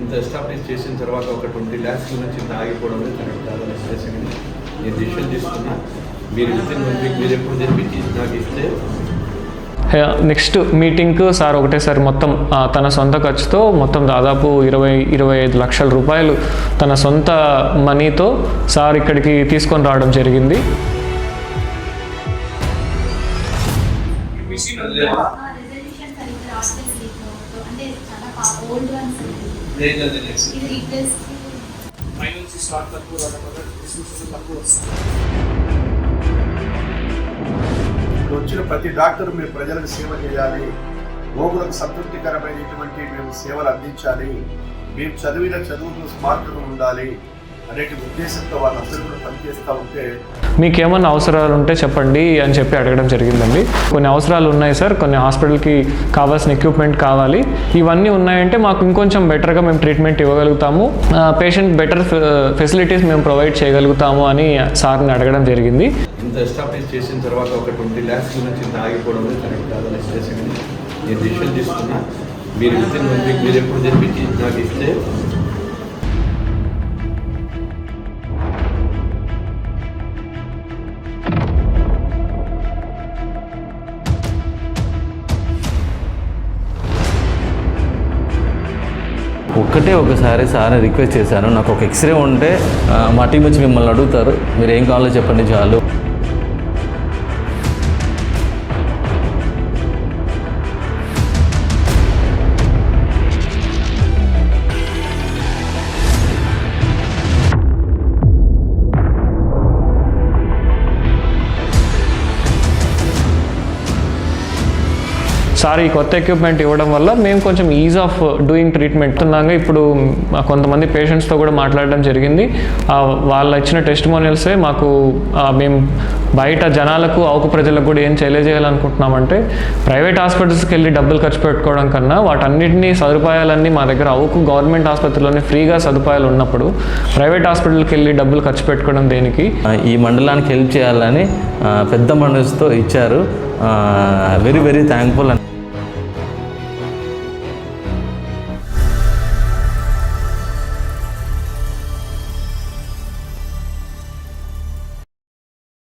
ఇంత ఎస్టాబ్లిష్ చేసిన తర్వాత ఒక ట్వంటీ ల్యాక్స్ గురించి ఇంత ఆగిపోవడం కరెక్ట్ కాదని ఉద్దేశం నేను డిసిషన్ తీసుకున్నా. మీరు విత్ ఇన్ వన్ వీక్ మీరు ఎప్పుడు తెప్పించి నాకు ఇస్తే. నెక్స్ట్ మీటింగ్కు సార్ ఒకటేసారి మొత్తం తన సొంత ఖర్చుతో మొత్తం దాదాపు ఇరవై ఇరవై ఐదు లక్షల రూపాయలు తన సొంత మనీతో సార్ ఇక్కడికి తీసుకొని రావడం జరిగింది. రెజల్యూషన్ సరిగ్గా రావట్లేదు మీకు. అంటే చాలా ఓల్డ్ వన్స్ ఇది రీప్లేస్ ఫైనాన్స్ స్టార్ట్ తక్కువ రావడం వల్ల డిస్ట్రిబ్యూషన్ తక్కువ వస్తుంది ఇప్పుడు వచ్చిన ప్రతి డాక్టర్ మీరు ప్రజలకు సేవ చేయాలి. రోగులకు సంతృప్తికరమైనటువంటి మేము సేవలు అందించాలి. మేము చదివిన చదువుకు స్మార్ట్గా ఉండాలి. అనే ఉద్దేశంతో వాళ్ళందరూ కూడా పనిచేస్తూ ఉంటే మీకు ఏమన్నా అవసరాలు ఉంటే చెప్పండి అని చెప్పి అడగడం జరిగిందండి. కొన్ని అవసరాలు ఉన్నాయి సార్ కొన్ని హాస్పిటల్కి కావాల్సిన ఎక్విప్మెంట్ కావాలి. ఇవన్నీ ఉన్నాయంటే మాకు ఇంకొంచెం బెటర్గా మేము ట్రీట్మెంట్ ఇవ్వగలుగుతాము. పేషెంట్ బెటర్ ఫెసిలిటీస్ మేము ప్రొవైడ్ చేయగలుగుతాము అని సార్ని అడగడం జరిగింది. ఇంత ఎస్టాబ్లిష్ చేసిన తర్వాత ఒక ట్వంటీ ల్యాక్స్ ఇంత ఆగిపోవడం కరెక్ట్ కాదని నేను డిసిషన్ తీసుకున్నా. మీరు వీక్ మీరు ఎప్పుడు తెప్పించి నాకు ఇస్తే ఒక్కటే ఒకసారి సార్ని రిక్వెస్ట్ చేశాను. నాకు ఒక ఎక్స్రే ఉంటే మా టీం వచ్చి మిమ్మల్ని అడుగుతారు. మీరు ఏం కావాలో చెప్పండి చాలు. సార్ ఈ కొత్త ఎక్విప్మెంట్ ఇవ్వడం వల్ల మేము కొంచెం ఈజ్ ఆఫ్ డూయింగ్ ట్రీట్మెంట్ ఉన్నాగా ఇప్పుడు కొంతమంది పేషెంట్స్తో కూడా మాట్లాడడం జరిగింది. వాళ్ళు వాళ్ళ ఇచ్చిన టెస్టిమోనియల్సే మాకు మేము బయట జనాలకు ఆవుకు ప్రజలకు కూడా ఏం తెలియజేయాలనుకుంటున్నామంటే ప్రైవేట్ హాస్పిటల్స్కి వెళ్ళి డబ్బులు ఖర్చు పెట్టుకోవడం కన్నా వాటన్నిటినీ సదుపాయాలన్నీ మా దగ్గర అవుకు గవర్నమెంట్ ఆసుపత్రిలోనే ఫ్రీగా సదుపాయాలు ఉన్నప్పుడు ప్రైవేట్ హాస్పిటల్కి వెళ్ళి డబ్బులు ఖర్చు పెట్టుకోవడం దేనికి? ఈ మండలానికి హెల్ప్ చేయాలని పెద్ద మనసుతో ఇచ్చారు. Very very thankful